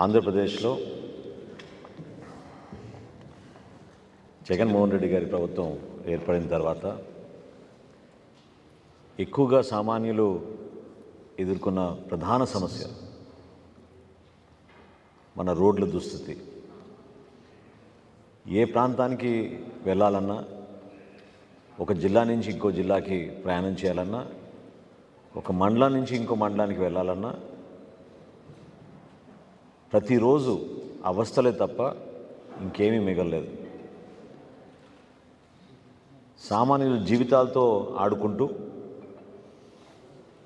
ఆంధ్రప్రదేశ్లో జగన్మోహన్ రెడ్డి గారి ప్రభుత్వం ఏర్పడిన తర్వాత ఎక్కువగా సామాన్యులు ఎదుర్కొన్న ప్రధాన సమస్య మన రోడ్ల దుస్థితి. ఏ ప్రాంతానికి వెళ్ళాలన్నా ఒక జిల్లా నుంచి ఇంకో జిల్లాకి ప్రయాణం చేయాలన్నా ఒక మండలం నుంచి ఇంకో మండలానికి వెళ్ళాలన్నా ప్రతిరోజు అవస్థలే తప్ప ఇంకేమీ మిగలలేదు. సామాన్యుల జీవితాలతో ఆడుకుంటూ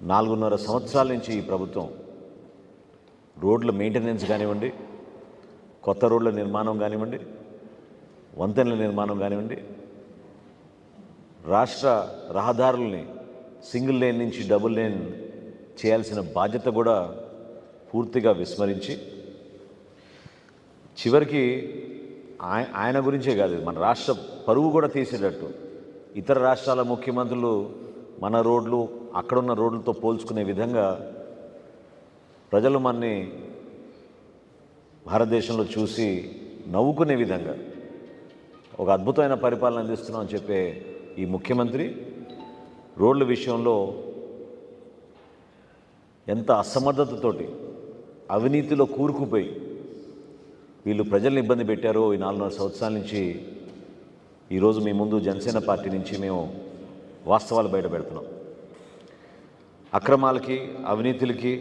నాలుగున్నర సంవత్సరాల నుంచి ఈ ప్రభుత్వం రోడ్ల మెయింటెనెన్స్ కానివ్వండి కొత్త రోడ్ల నిర్మాణం కానివ్వండి వంతెనల నిర్మాణం కానివ్వండి రాష్ట్ర రహదారుల్ని సింగిల్ లేన్ నుంచి డబుల్ లేన్ చేయాల్సిన బాధ్యత కూడా పూర్తిగా విస్మరించి చివరికి ఆయన గురించే కాదు మన రాష్ట్ర పరువు కూడా తీసేటట్టు. ఇతర రాష్ట్రాల ముఖ్యమంత్రులు మన రోడ్లు అక్కడున్న రోడ్లతో పోల్చుకునే విధంగా ప్రజలు మనని భారతదేశంలో చూసి నవ్వుకునే విధంగా ఒక అద్భుతమైన పరిపాలన అందిస్తున్నామని చెప్పే ఈ ముఖ్యమంత్రి రోడ్ల విషయంలో ఎంత అసమర్థతతోటి అవినీతిలో కూరుకుపోయి వీళ్ళు ప్రజల్ని ఇబ్బంది పెట్టారు ఈ నాలుగున్నర సంవత్సరాల నుంచి ఈరోజు మీ ముందు జనసేన పార్టీ నుంచి మేము వాస్తవాలు బయట పెడుతున్నాం. అక్రమాలకి అవినీతులకి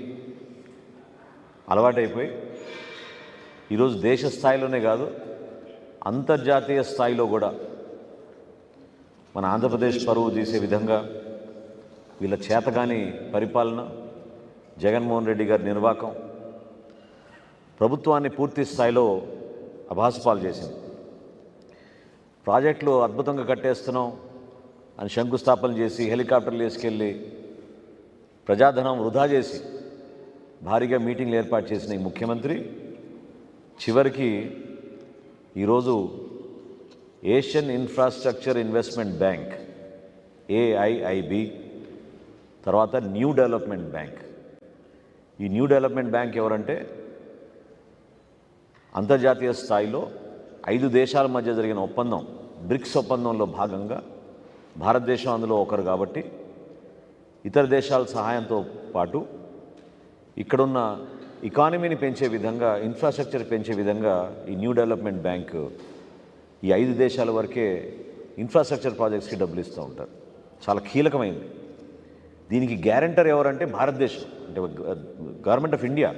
అలవాటైపోయి ఈరోజు దేశ స్థాయిలోనే కాదు అంతర్జాతీయ స్థాయిలో కూడా మన ఆంధ్రప్రదేశ్ పరువు తీసే విధంగా వీళ్ళ చేతగాని పరిపాలన జగన్మోహన్ రెడ్డి గారి నిర్వాకం ప్రభుత్వాన్ని పూర్తి స్థాయిలో అభాసుపాలు చేసింది. ప్రాజెక్టులు అద్భుతంగా కట్టేస్తున్నాం అని శంకుస్థాపన చేసి హెలికాప్టర్లు వేసుకెళ్ళి ప్రజాధనం వృధా చేసి భారీగా మీటింగ్లు ఏర్పాటు చేసిన ఈ ముఖ్యమంత్రి చివరికి ఈరోజు Asian infrastructure investment bank AIIB తర్వాత న్యూ డెవలప్మెంట్ బ్యాంక్. ఈ న్యూ డెవలప్మెంట్ బ్యాంక్ ఎవరంటే అంతర్జాతీయ స్థాయిలో ఐదు దేశాల మధ్య జరిగిన ఒప్పందం బ్రిక్స్ ఒప్పందంలో భాగంగా భారతదేశం అందులో ఒకరు కాబట్టి ఇతర దేశాల సహాయంతో పాటు ఇక్కడున్న ఎకానమీని పెంచే విధంగా ఇన్ఫ్రాస్ట్రక్చర్ పెంచే విధంగా ఈ న్యూ డెవలప్మెంట్ బ్యాంక్ ఈ ఐదు దేశాల వరకే ఇన్ఫ్రాస్ట్రక్చర్ ప్రాజెక్ట్స్కి డబ్బులు ఇస్తూ ఉంటారు. చాలా కీలకమైంది. దీనికి గ్యారంటర్ ఎవరంటే భారతదేశం అంటే గవర్నమెంట్ ఆఫ్ ఇండియా.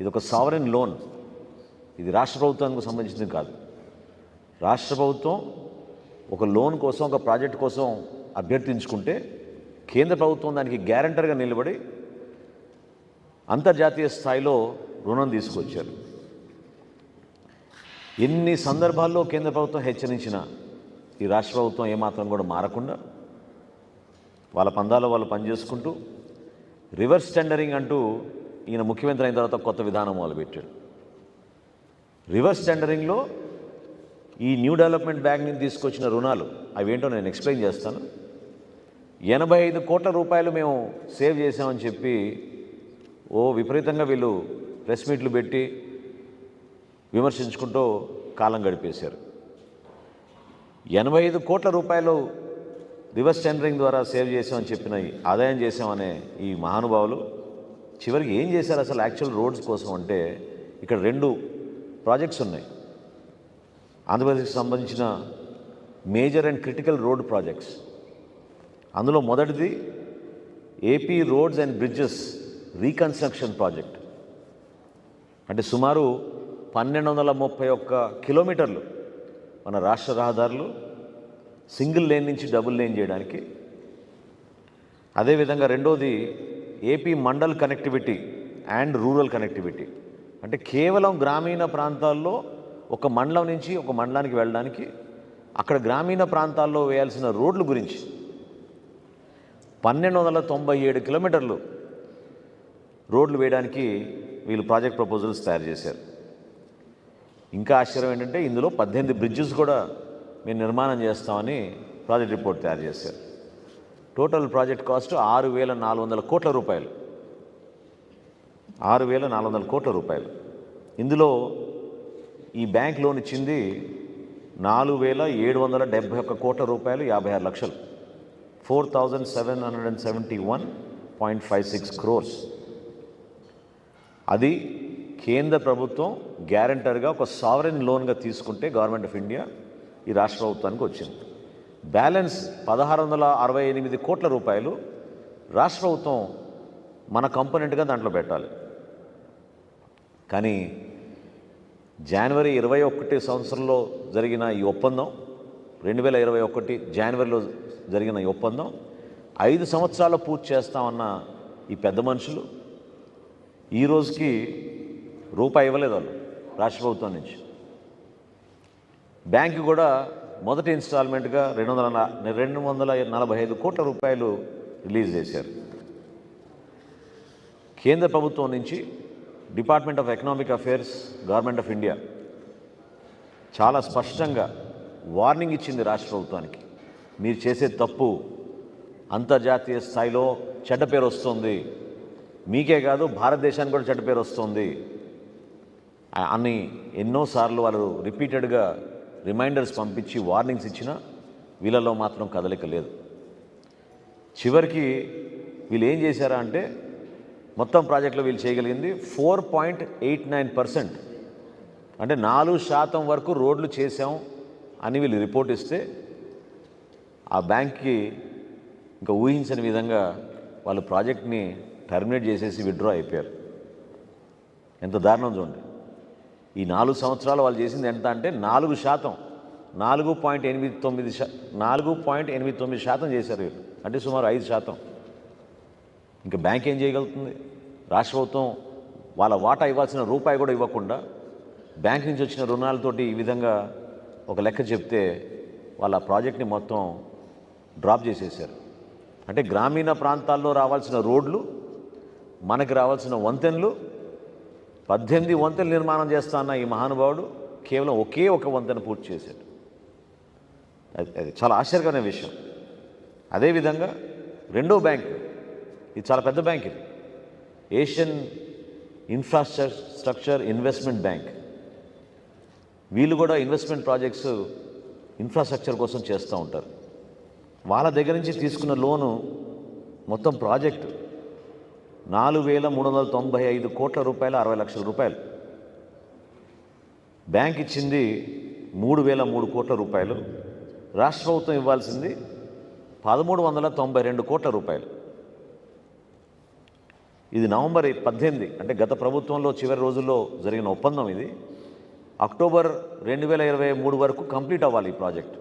ఇది ఒక సావరెన్ లోన్ ఇది రాష్ట్ర ప్రభుత్వానికి సంబంధించింది కాదు. రాష్ట్ర ప్రభుత్వం ఒక లోన్ కోసం ఒక ప్రాజెక్ట్ కోసం అభ్యర్థించుకుంటే కేంద్ర ప్రభుత్వం దానికి గ్యారంటర్గా నిలబడి అంతర్జాతీయ స్థాయిలో రుణం తీసుకొచ్చారు. ఎన్ని సందర్భాల్లో కేంద్ర ప్రభుత్వం హెచ్చరించిన ఈ రాష్ట్ర ప్రభుత్వం ఏమాత్రం కూడా మారకుండా వాళ్ళ పందాలో వాళ్ళు పనిచేసుకుంటూ రివర్స్ టెండరింగ్ అంటూ ఈయన ముఖ్యమంత్రి అయిన తర్వాత కొత్త విధానం మొదలుపెట్టాడు. రివర్స్ టెండరింగ్లో ఈ న్యూ డెవలప్మెంట్ బ్యాంక్ నుంచి తీసుకొచ్చిన రుణాలు అవేంటో నేను ఎక్స్ప్లెయిన్ చేస్తాను. ఎనభై ఐదు కోట్ల రూపాయలు మేము సేవ్ చేసామని చెప్పి ఓ విపరీతంగా వీళ్ళు ప్రెస్ మీట్లు పెట్టి విమర్శించుకుంటూ కాలం గడిపేశారు. ఎనభై ఐదు కోట్ల రూపాయలు రివర్స్ టెండరింగ్ ద్వారా సేవ్ చేసామని చెప్పిన ఈ ఆదాయం చేసామనే ఈ మహానుభావులు చివరికి ఏం చేశారు అసలు యాక్చువల్ రోడ్స్ కోసం అంటే ఇక్కడ రెండు ప్రాజెక్ట్స్ ఉన్నాయి. ఆంధ్రప్రదేశ్కి సంబంధించిన major and critical road projects. అందులో మొదటిది AP roads and bridges reconstruction project. అంటే సుమారు పన్నెండు వందల ముప్పై ఒక్క కిలోమీటర్లు మన రాష్ట్ర రహదారులు సింగిల్ లేన్ నుంచి డబుల్ లేన్ చేయడానికి. అదేవిధంగా రెండోది AP mandal connectivity and rural connectivity. అంటే కేవలం గ్రామీణ ప్రాంతాల్లో ఒక మండలం నుంచి ఒక మండలానికి వెళ్ళడానికి అక్కడ గ్రామీణ ప్రాంతాల్లో వేయాల్సిన రోడ్ల గురించి పన్నెండు వందల తొంభై ఏడు కిలోమీటర్లు రోడ్లు వేయడానికి వీళ్ళు ప్రాజెక్ట్ ప్రపోజల్స్ తయారు చేశారు. ఇంకా ఆశ్చర్యం ఏంటంటే ఇందులో పద్దెనిమిది బ్రిడ్జెస్ కూడా మేము నిర్మాణం చేస్తామని ప్రాజెక్ట్ రిపోర్ట్ తయారు చేశారు. టోటల్ ప్రాజెక్ట్ కాస్ట్ ఆరు వేల నాలుగు వందల కోట్ల రూపాయలు. ఆరు వేల నాలుగు వందల కోట్ల రూపాయలు. ఇందులో ఈ బ్యాంక్ లోన్ ఇచ్చింది నాలుగు వేల ఏడు వందల డెబ్బై ఒక్క కోట్ల రూపాయలు యాభై ఆరు లక్షలు. Four thousand seven hundred and seventy one point five six crores. అది కేంద్ర ప్రభుత్వం గ్యారంటర్గా ఒక సావరెన్ లోన్గా తీసుకుంటే గవర్నమెంట్ ఆఫ్ ఇండియా ఈ రాష్ట్ర ప్రభుత్వానికి వచ్చింది. బ్యాలెన్స్ పదహారు వందల అరవై ఎనిమిది కోట్ల రూపాయలు రాష్ట్ర ప్రభుత్వం మన కంపోనెంట్గా దాంట్లో పెట్టాలి. కానీ జనవరి ఇరవై ఒకటి సంవత్సరంలో జరిగిన ఈ ఒప్పందం రెండు వేల ఇరవై ఒకటి జనవరిలో జరిగిన ఈ ఒప్పందం ఐదు సంవత్సరాలు పూర్తి చేస్తామన్న ఈ పెద్ద మనుషులు ఈ రోజుకి రూపాయి ఇవ్వలేదు వాళ్ళు రాష్ట్ర ప్రభుత్వం నుంచి. బ్యాంకు కూడా మొదటి ఇన్స్టాల్మెంట్గా రెండు వందల రెండు వందల నలభై ఐదు కోట్ల రూపాయలు రిలీజ్ చేశారు. కేంద్ర ప్రభుత్వం నుంచి department of economic affairs government of India చాలా స్పష్టంగా వార్నింగ్ ఇచ్చింది రాష్ట్ర ప్రభుత్వానికి. మీరు చేసే తప్పు అంతర్జాతీయ స్థాయిలో చెడ్డ పేరు వస్తుంది. మీకే కాదు భారతదేశానికి కూడా చెడ్డ పేరు వస్తుంది. అని ఎన్నోసార్లు వాళ్ళు రిపీటెడ్గా రిమైండర్స్ పంపించి వార్నింగ్స్ ఇచ్చినా వీళ్ళలో మాత్రం కదలిక లేదు. చివరికి వీళ్ళు ఏం చేశారా అంటే మొత్తం ప్రాజెక్టులో వీళ్ళు చేయగలిగింది four point eight nine percent. అంటే నాలుగు శాతం వరకు రోడ్లు చేసాం అని వీళ్ళు రిపోర్ట్ ఇస్తే ఆ బ్యాంక్కి ఇంకా ఊహించని విధంగా వాళ్ళు ప్రాజెక్ట్ని టర్మినేట్ చేసేసి విత్డ్రా అయిపోయారు. ఎంత దారుణం చూడండి. ఈ నాలుగు సంవత్సరాలు వాళ్ళు చేసింది ఎంత అంటే నాలుగు శాతం. నాలుగు పాయింట్ ఎనిమిది తొమ్మిది శా నాలుగు పాయింట్ ఎనిమిది తొమ్మిది శాతం చేశారు వీళ్ళు. అంటే సుమారు ఐదు శాతం. ఇంకా బ్యాంక్ ఏం చేయగలుగుతుంది? రాష్ట్ర ప్రభుత్వం వాళ్ళ వాటా ఇవ్వాల్సిన రూపాయి కూడా ఇవ్వకుండా బ్యాంక్ నుంచి వచ్చిన రుణాలతోటి ఈ విధంగా ఒక లెక్క చెప్తే వాళ్ళ ప్రాజెక్ట్ని మొత్తం డ్రాప్ చేసేసారు అంటే గ్రామీణ ప్రాంతాల్లో రావాల్సిన రోడ్లు మనకి రావాల్సిన వంతెనలు పద్దెనిమిది వంతెనలు నిర్మాణం చేస్తా అన్న ఈ మహానుభావుడు కేవలం ఒకే ఒక వంతెన పూర్తి చేశాడు. అది అది చాలా ఆశ్చర్యకరమైన విషయం. అదేవిధంగా రెండో బ్యాంకు ఇది చాలా పెద్ద బ్యాంక్ ఇది. ఏషియన్ ఇన్ఫ్రాస్ట్రక్చర్ ఇన్వెస్ట్మెంట్ బ్యాంక్ వీళ్ళు కూడా ఇన్వెస్ట్మెంట్ ప్రాజెక్ట్స్ ఇన్ఫ్రాస్ట్రక్చర్ కోసం చేస్తూ ఉంటారు. వాళ్ళ దగ్గర నుంచి తీసుకున్న లోను మొత్తం ప్రాజెక్టు నాలుగు వేల మూడు వందల తొంభై ఐదు కోట్ల రూపాయలు అరవై లక్షల రూపాయలు. బ్యాంక్ ఇచ్చింది మూడు వేల మూడు కోట్ల రూపాయలు. రాష్ట్ర ప్రభుత్వం ఇవ్వాల్సింది పదమూడు వందల తొంభై రెండు కోట్ల రూపాయలు. ఇది నవంబర్ పద్దెనిమిది అంటే గత ప్రభుత్వంలో చివరి రోజుల్లో జరిగిన ఒప్పందం ఇది. అక్టోబర్ రెండు వేల ఇరవై మూడు వరకు కంప్లీట్ అవ్వాలి ఈ ప్రాజెక్ట్.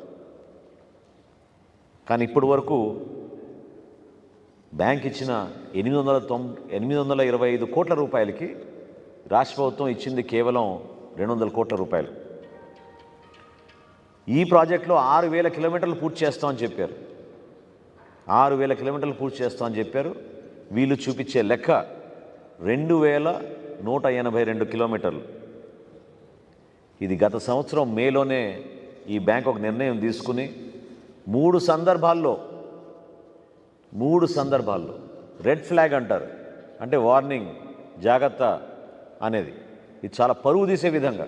కానీ ఇప్పటి వరకు బ్యాంక్ ఇచ్చిన ఎనిమిది వందల తొం ఎనిమిది వందల ఇరవై ఐదు కోట్ల రూపాయలకి రాష్ట్ర ప్రభుత్వం ఇచ్చింది కేవలం రెండు వందల కోట్ల రూపాయలు. ఈ ప్రాజెక్టులో ఆరు వేల కిలోమీటర్లు పూర్తి చేస్తామని చెప్పారు. ఆరు వేల కిలోమీటర్లు పూర్తి చేస్తామని చెప్పారు. వీళ్ళు చూపించే లెక్క రెండు వేల నూట ఎనభై రెండు కిలోమీటర్లు. ఇది గత సంవత్సరం మేలోనే ఈ బ్యాంక్ ఒక నిర్ణయం తీసుకుని మూడు సందర్భాల్లో మూడు సందర్భాల్లో రెడ్ ఫ్లాగ్ అంటారు. అంటే వార్నింగ్ జాగ్రత్త అనేది. ఇది చాలా పరువు తీసే విధంగా.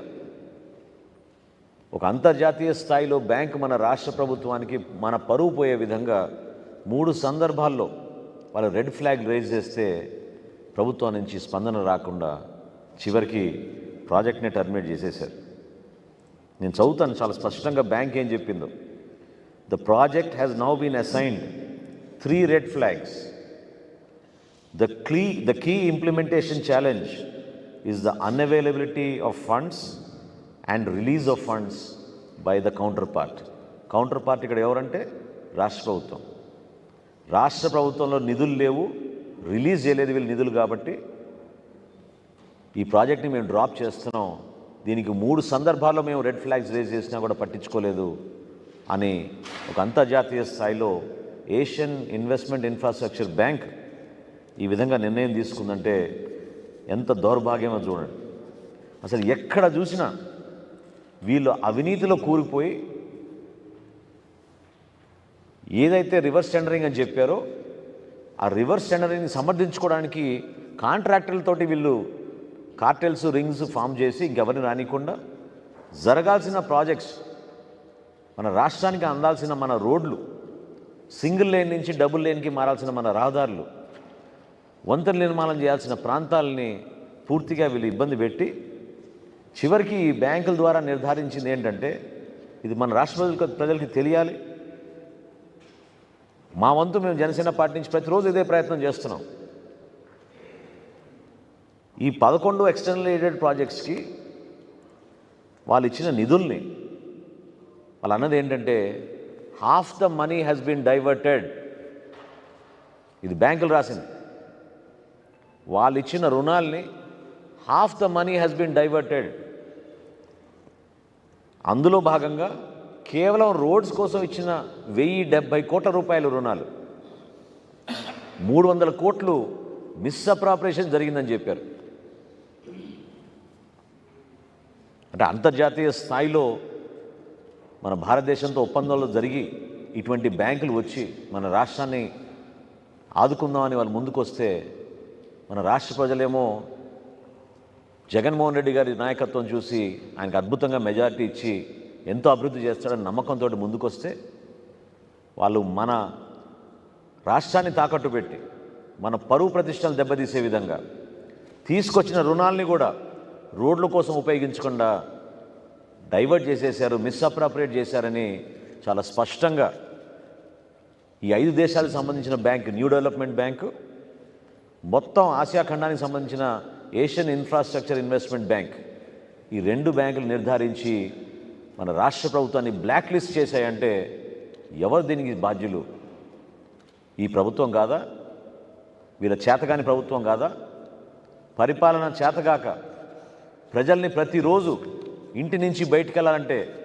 ఒక అంతర్జాతీయ స్థాయిలో బ్యాంక్ మన రాష్ట్ర ప్రభుత్వానికి మన పరువు పోయే విధంగా మూడు సందర్భాల్లో వాళ్ళు రెడ్ ఫ్లాగ్ రేజ్ చేస్తే ప్రభుత్వం నుంచి స్పందన రాకుండా చివరికి ప్రాజెక్ట్ని టర్మినేట్ చేసేశారు. నేను చదువుతాను చాలా స్పష్టంగా బ్యాంక్ ఏం చెప్పిందో. The project has now been assigned three red flags the క్లీ the key implementation challenge is the unavailability of funds and release of funds by the counterpart counterpart ఇక్కడ ఎవరంటే రాష్ట్ర ప్రభుత్వం. రాష్ట్ర ప్రభుత్వంలో నిధులు లేవు రిలీజ్ చేయలేదు వీళ్ళు నిధులు కాబట్టి ఈ ప్రాజెక్ట్ని మేము డ్రాప్ చేస్తున్నాం. దీనికి మూడు సందర్భాల్లో మేము రెడ్ ఫ్లాగ్స్ రేజ్ చేసినా కూడా పట్టించుకోలేదు అని ఒక అంతర్జాతీయ స్థాయిలో ఏషియన్ ఇన్వెస్ట్మెంట్ ఇన్ఫ్రాస్ట్రక్చర్ బ్యాంక్ ఈ విధంగా నిర్ణయం తీసుకుందంటే ఎంత దౌర్భాగ్యమో చూడండి. అసలు ఎక్కడ చూసినా వీళ్ళు అవినీతిలో కూరుకుపోయి ఏదైతే రివర్స్ టెండరింగ్ అని చెప్పారో ఆ రివర్స్ టెండరింగ్ సమర్థించుకోవడానికి కాంట్రాక్టర్లతోటి వీళ్ళు కార్టెల్స్ రింగ్స్ ఫామ్ చేసి ఇంకెవరిని రానికుండా జరగాల్సిన ప్రాజెక్ట్స్ మన రాష్ట్రానికి అందాల్సిన మన రోడ్లు సింగిల్ లేన్ నుంచి డబుల్ లేన్కి మారాల్సిన మన రహదారులు వంతెన నిర్మాణం చేయాల్సిన ప్రాంతాలని పూర్తిగా వీళ్ళు ఇబ్బంది పెట్టి చివరికి ఈ బ్యాంకుల ద్వారా నిర్ధారించింది ఏంటంటే ఇది మన రాష్ట్ర ప్రజలకు ప్రజలకి తెలియాలి. మా వంతు మేము జనసేన పార్టీ నుంచి ప్రతిరోజు ఇదే ప్రయత్నం చేస్తున్నాం. ఈ పదకొండు ఎక్స్టర్నల్ ఎయిడెడ్ ప్రాజెక్ట్స్కి వాళ్ళు ఇచ్చిన నిధుల్ని వాళ్ళు అన్నది ఏంటంటే half the money has been diverted ఇది బ్యాంకులు రాసింది. వాళ్ళు ఇచ్చిన రుణాల్ని half the money has been diverted అందులో భాగంగా కేవలం రోడ్స్ కోసం ఇచ్చిన వెయ్యి డెబ్బై కోట్ల రూపాయల రుణాలు. మూడు వందల కోట్లు మిస్అప్రాపరేషన్ జరిగిందని చెప్పారు. అంటే అంతర్జాతీయ స్థాయిలో మన భారతదేశంతో ఒప్పందాలు జరిగి ఇటువంటి బ్యాంకులు వచ్చి మన రాష్ట్రాన్ని ఆదుకుందామని వాళ్ళు ముందుకొస్తే మన రాష్ట్ర ప్రజలేమో జగన్మోహన్ రెడ్డి గారి నాయకత్వం చూసి ఆయనకు అద్భుతంగా మెజారిటీ ఇచ్చి ఎంతో అభివృద్ధి చేస్తాడని నమ్మకంతో ముందుకొస్తే వాళ్ళు మన రాష్ట్రాన్ని తాకట్టు పెట్టి మన పరువు ప్రతిష్టలు దెబ్బతీసే విధంగా తీసుకొచ్చిన రుణాల్ని కూడా రోడ్ల కోసం ఉపయోగించకుండా డైవర్ట్ చేసేశారు మిస్అప్రాపరేట్ చేశారని చాలా స్పష్టంగా ఈ ఐదు దేశాలకు సంబంధించిన బ్యాంక్ న్యూ డెవలప్మెంట్ బ్యాంకు మొత్తం ఆసియా ఖండానికి సంబంధించిన ఏషియన్ ఇన్ఫ్రాస్ట్రక్చర్ ఇన్వెస్ట్మెంట్ బ్యాంక్ ఈ రెండు బ్యాంకులు నిర్ధారించి మన రాష్ట్ర ప్రభుత్వాన్ని బ్లాక్ లిస్ట్ చేశాయంటే ఎవరు దీనికి బాధ్యులు? ఈ ప్రభుత్వం కాదా? వీళ్ళ చేతకాని ప్రభుత్వం కాదా? పరిపాలన చేతగాక ప్రజల్ని ప్రతిరోజు ఇంటి నుంచి బయటికి వెళ్ళాలంటే